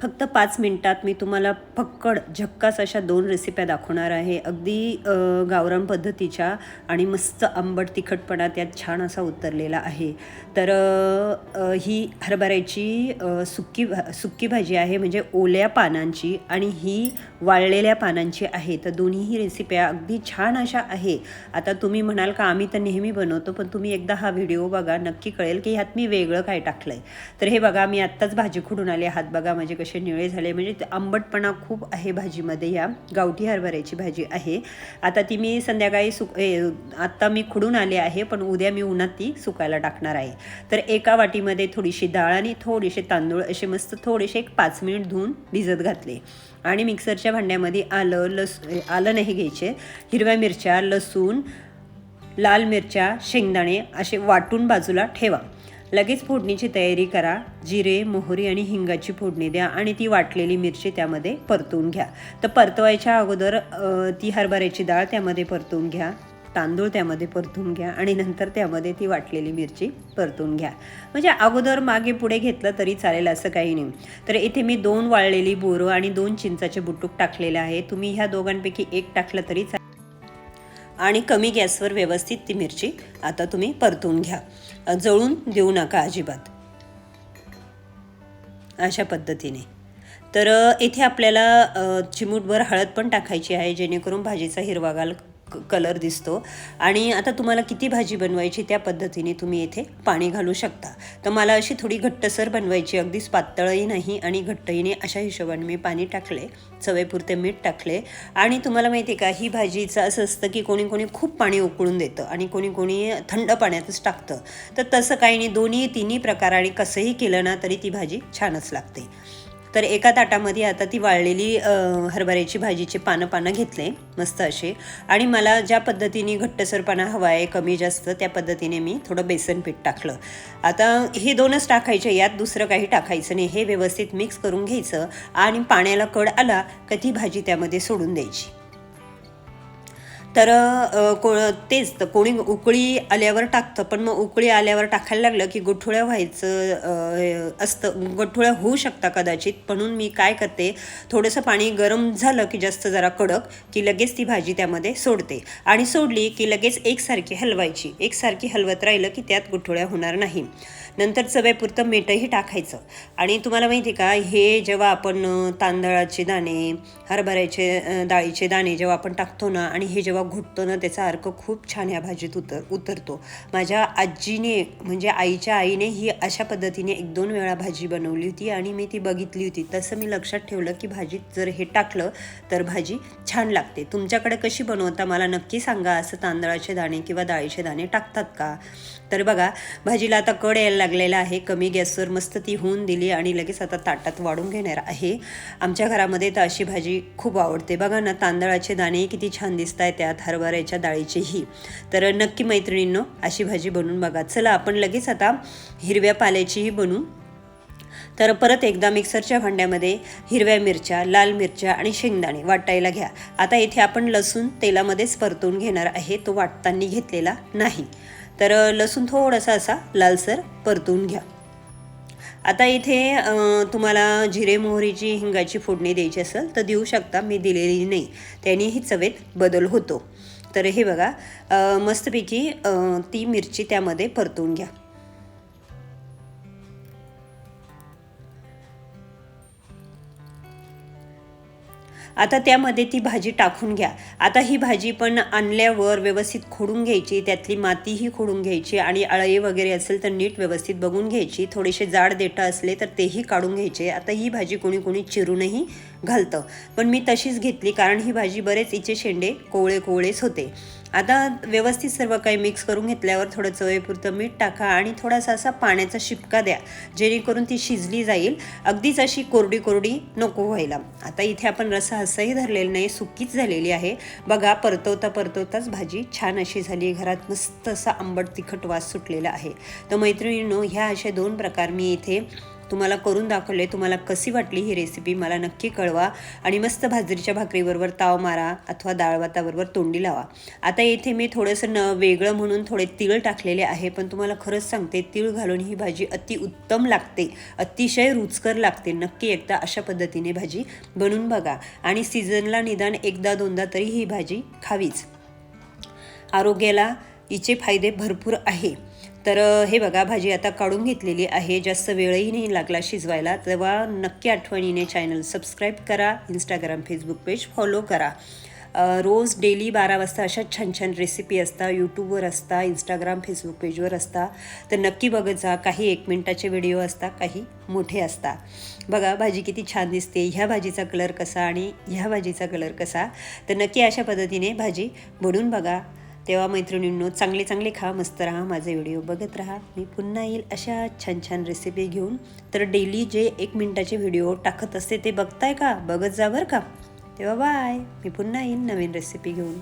फक्त पाच मिनटात मी तुम्हाला फक्कड झक्कास अशा दोन रेसिप्या दाखवणार आहे. अगदी गावरान पद्धतीच्या आणि मस्त आंबट तिखटपणा त्यात छान असा उतरलेला आहे. तर ही हरभऱ्याची सुक्की भा सुक्की भाजी आहे म्हणजे ओल्या पानांची आणि ही वाळलेल्या पानांची आहे. तर दोन्हीही रेसिप्या अगदी छान अशा आहे. आता तुम्ही म्हणाल का आम्ही तर नेहमी बनवतो पण तुम्ही एकदा हा व्हिडिओ बघा नक्की कळेल की ह्यात मी वेगळं काय टाकलं आहे तर हे बघा मी आत्ताच भाजी खुडून आले हात बघा म्हणजे कसे निळे झाले. म्हणजे ते आंबटपणा खूप आहे भाजीमध्ये या गावठी हरभऱ्याची भाजी आहे. आता ती मी संध्याकाळी सुक आत्ता मी खुडून आले आहे पण उद्या मी उन्हात ती सुकायला टाकणार आहे. तर एका वाटीमध्ये थोडीशी डाळ आणि थोडेसे तांदूळ असे मस्त थोडेसे एक पाच मिनिट धुवून भिजत घातले. आणि मिक्सरच्या भांड्यामध्ये आलं लस आलं नाही घ्यायचे. हिरव्या मिरच्या लसूण लाल मिरच्या शेंगदाणे असे वाटून बाजूला ठेवा. लगेच फोडणीची तयारी करा. जिरे मोहरी आणि हिंगाची फोडणी द्या आणि ती वाटलेली मिरची त्यामध्ये परतून घ्या. तर परतवायच्या अगोदर ती हरभऱ्याची डाळ त्यामध्ये परतून घ्या. तांदूळ त्यामध्ये परतून घ्या आणि नंतर त्यामध्ये ती वाटलेली मिरची परतून घ्या. म्हणजे अगोदर मागे पुढे घेतलं तरी चालेल असं काही नाही. तर इथे मी दोन वाळलेली बोरं आणि दोन चिंचाचे बुटूक टाकलेले आहे. तुम्ही ह्या दोघांपैकी एक टाकलं तरी चालेल. आणि कमी गॅसवर व्यवस्थित ती मिरची आता तुम्ही परतून घ्या. जळून देऊ नका अजिबात. अशा पद्धतीने. तर इथे आपल्याला चिमूटभर हळद पण टाकायची आहे जेणेकरून भाजीचा हिरवागाल क- कलर दिसतो. आणि आता तुम्हाला किती भाजी बनवायची त्या पद्धतीने तुम्ही इथे पाणी घालू शकता. तर मला अशी थोडी घट्टसर बनवायची अगदीच पातळही नाही आणि घट्टही नाही अशा हिशोबाने मी पाणी टाकले चवेपुरते मीठ टाकले. आणि तुम्हाला माहिती आहे का ही भाजीचं असं असतं की कोणी कोणी खूप पाणी उकळून देतं आणि कोणी कोणी थंड पाण्यातच टाकतं. तर तसं काही नाही दोन्ही तिन्ही प्रकाराने कसंही केलं ना तरी ती भाजी छानच लागते. तर एका ताटामध्ये आता ती वाळलेली हरभऱ्याची भाजीचे पानं पानं घेतले मस्त असे. आणि मला ज्या पद्धतीने घट्टसरपणा हवा आहे कमी जास्त त्या पद्धतीने मी थोडं बेसन पीठ टाकलं. आता हे दोनच टाकायचे यात दुसरं काही टाकायचं नाही. हे व्यवस्थित मिक्स करून घ्यायचं आणि पाण्याला कड आला का ती भाजी त्यामध्ये सोडून द्यायची. तर को तेच तर कोणी उकळी आल्यावर टाकतं. पण मग उकळी आल्यावर टाकायला लागलं की गोठुळ्या व्हायचं असतं. गोठुळ्या होऊ शकता कदाचित. म्हणून मी काय करते थोडंसं पाणी गरम झालं की जास्त जरा कडक की लगेच ती भाजी त्यामध्ये सोडते. आणि सोडली की लगेच एकसारखी हलवायची. एकसारखी हलवत राहिलं की त्यात गोठुळ्या होणार नाही. नंतर चवेपुरतं मीठही टाकायचं. आणि तुम्हाला माहिती आहे का हे जेव्हा आपण तांदळाचे दाणे हरभऱ्याचे डाळीचे दाणे जेव्हा आपण टाकतो ना आणि हे जेव्हा घुटतो ना त्याचा अर्क खूप छान या भाजीत उतर उतरतो. माझ्या आजीने म्हणजे आईच्या आईने ही अशा पद्धतीने एक दोन वेळा भाजी बनवली होती आणि मी ती बघितली होती. तसं मी लक्षात ठेवलं की भाजीत जर हे टाकलं तर भाजी छान लागते. तुमच्याकडे कशी बनवता मला नक्की सांगा. असं तांदळाचे दाणे किंवा डाळीचे दाणे टाकतात का? तर बघा भाजीला आता कड यायला लागलेला आहे. कमी गॅसवर मस्त ती होऊन दिली आणि लगेच आता ताटात वाढून घेणार आहे. आमच्या घरामध्ये तर अशी भाजी खूप आवडते. बघा ना तांदळाचे दाणे किती छान दिसत आहे त्यात हरभऱ्याच्या डाळीचेही. तर नक्की मैत्रिणींनो अशी भाजी बनवून बघा. चला आपण लगेच आता हिरव्या पाल्याचीही बनवू. तर परत एकदा मिक्सरच्या भांड्यामध्ये हिरव्या मिरच्या लाल मिरच्या आणि शेंगदाणे वाटायला घ्या. आता इथे आपण लसूण तेलामध्येच परतून घेणार आहे. तो वाटताना घेतलेला नाही. तर लसूण थोडासा असा लालसर परतून घ्या. आता इथे तुम्हाला जिरे मोहरीची हिंगाची फोडणी द्यायची असेल तर देऊ शकता. मी दिलेली नाही. त्यानेही चवेत बदल होतो. तर हे बघा मस्तपैकी ती मिरची त्यामध्ये परतून घ्या. आता त्यामध्ये ती भाजी टाकून घ्या. आता ही भाजी पण आणल्यावर व्यवस्थित खोडून घ्यायची त्यातली मातीही खोडून घ्यायची आणि अळई वगैरे असेल तर नीट व्यवस्थित बघून घ्यायची. थोडेसे जाड देठं असले तर तेही काढून घ्यायचे. आता ही भाजी कोणी कोणी चिरूनही घालतं. पण मी तशीच घेतली कारण ही भाजी बरेच इचे शेंडे कोवळे कोवळेच होते. आता व्यवस्थित सर्व काही मिक्स करून घेतल्यावर थोडं चवेपुरतं मीठ टाका आणि थोडासा असा पाण्याचा शिपका द्या जेणेकरून ती शिजली जाईल. अगदीच अशी कोरडी कोरडी नको व्हायला. आता इथे आपण रसा असंही धरलेला नाही सुकीच झालेली आहे. बघा परतवता परतवताच भाजी छान अशी झाली घरात मस्त असा आंबट तिखट वास सुटलेला आहे. तर मैत्रिणींनो ह्या अशा दोन प्रकार मी इथे तुम्हाला करून दाखवले तुम्हाला कशी वाटली ही रेसिपी मला नक्की कळवा. आणि मस्त भाजरीच्या भाकरीबरोबर ताव मारा अथवा डाळभाताबरोबर तोंडी लावा. आता येथे मी थोडंसं न वेगळं म्हणून थोडे तिळ टाकलेले आहे पण तुम्हाला खरंच सांगते तिळ घालून ही भाजी अति उत्तम लागते अतिशय रुचकर लागते. नक्की एकदा अशा पद्धतीने भाजी बनवून बघा. आणि सीझनला निदान एकदा दोनदा तरी ही भाजी खावीच. आरोग्याला हिचे फायदे भरपूर आहे. तर हे बघा भाजी आता काढून घेतलेली आहे. जास्त वेळही नाही लागला शिजवायला. तेव्हा नक्की आठवणीने चॅनल सबस्क्राईब करा. इंस्टाग्राम फेसबुक पेज फॉलो करा. रोज डेली बारा वाजता अशा छान छान रेसिपी असता. यूट्यूबवर असता इंस्टाग्राम फेसबुक पेजवर असता. तर नक्की बघत जा. काही एक मिनटाचे व्हिडिओ असता काही मोठे असता. बघा भाजी किती छान दिसते. ह्या भाजीचा कलर कसा आणि ह्या भाजीचा कलर कसा? तर नक्की अशा पद्धतीने भाजी बनून बघा. तेव्हा मैत्रिणींनो चांगले चांगले खा मस्त राहा माझे व्हिडिओ बघत राहा. मी पुन्हा येईल अशा छान छान रेसिपी घेऊन. तर डेली जे एक मिनटाचे व्हिडिओ टाकत असते ते बघताय का? बघत जा बरं का? तेव्हा बाय मी पुन्हा येईन नवीन रेसिपी घेऊन.